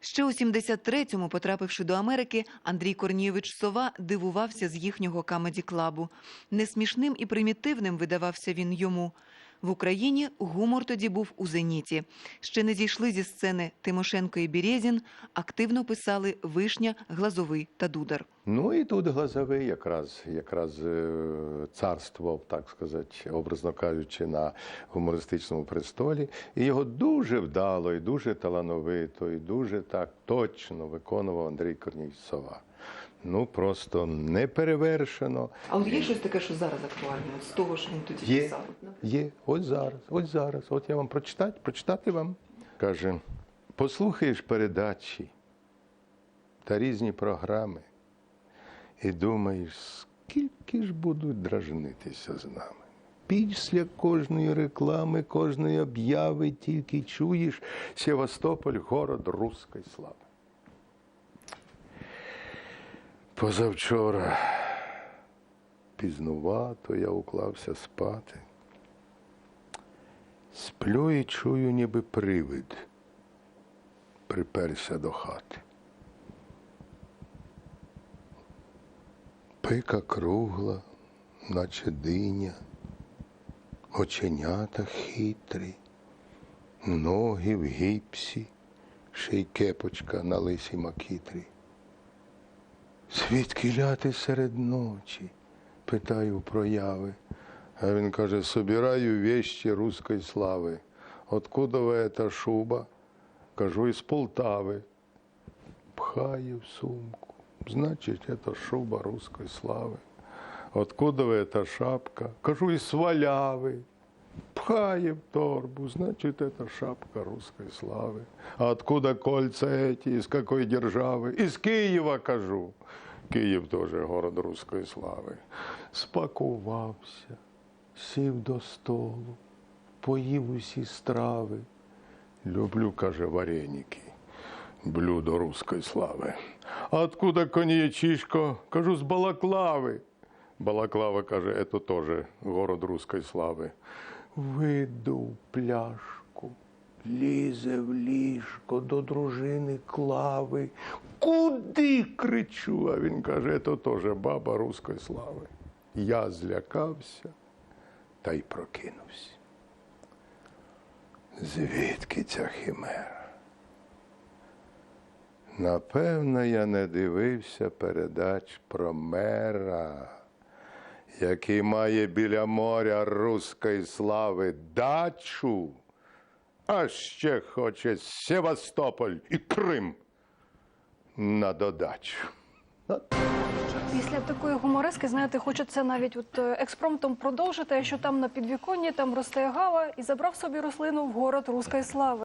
Ще у 73-му, потрапивши до Америки, Андрій Корнієвич Сова дивувався з їхнього камеді-клабу. Несмішним і примітивним видавався він йому. В Україні гумор тоді був у зеніті. Ще не зійшли зі сцени Тимошенко і Бірєзін, активно писали Вишня, Глазовий та Дудар. Ну і тут глазовий якраз, якраз е, царствував, так сказати, образно кажучи, на гумористичному престолі. І його дуже вдало, і дуже талановито, і дуже так точно виконував Андрій Корній Сова. Ну просто неперевершено. А от є щось таке, що зараз актуальне, от з того, що він тоді Є. писав? Є, ось зараз, ось зараз. От я вам прочитати, прочитати вам. Каже, послухаєш передачі та різні програми і думаєш, скільки ж будуть дражнитися з нами. Після кожної реклами, кожної обяви тільки чуєш Севастополь, город руської слави. Позавчора пізнувато я уклався спати. Сплю і чую, ніби привид приперся до хати. Пика кругла, наче диня, оченята хитрі, ноги в гіпсі, ще й кепочка на лисій макітрі. Звідки ляти серед ночі? питаю прояви. А він каже, собираю вещи русской слави. Откуда ви эта шуба? Кажу, із Полтави. Пхає в сумку. Значить, это шуба русской слави. Откуда ви эта шапка? Кажу, із Сваляви. Пхає в торбу, значит, это шапка русской славы. А откуда кольца эти, из какой державы? Из Києва, кажу. Київ теж город руської слави. Спакувався, сів до столу, поїв усі страви. Люблю, каже, вареники, блюдо руської слави. А откуда коньячишко? Кажу, з Балаклави. Балаклава каже, це теж город руської слави. Видув пляшку, лізе в ліжко до дружини клави. Куди кричу? А він каже, це теж баба руської слави. Я злякався та й прокинувся. Звідки ця химера? Напевно, я не дивився передач про мера, який має біля моря руської слави дачу, а ще хоче Севастополь і Крим на додачу. Після такої гуморески, знаєте, хочеться навіть от е, експромтом продовжити, що там на підвіконні там росте гава і забрав собі рослину в город руської слави.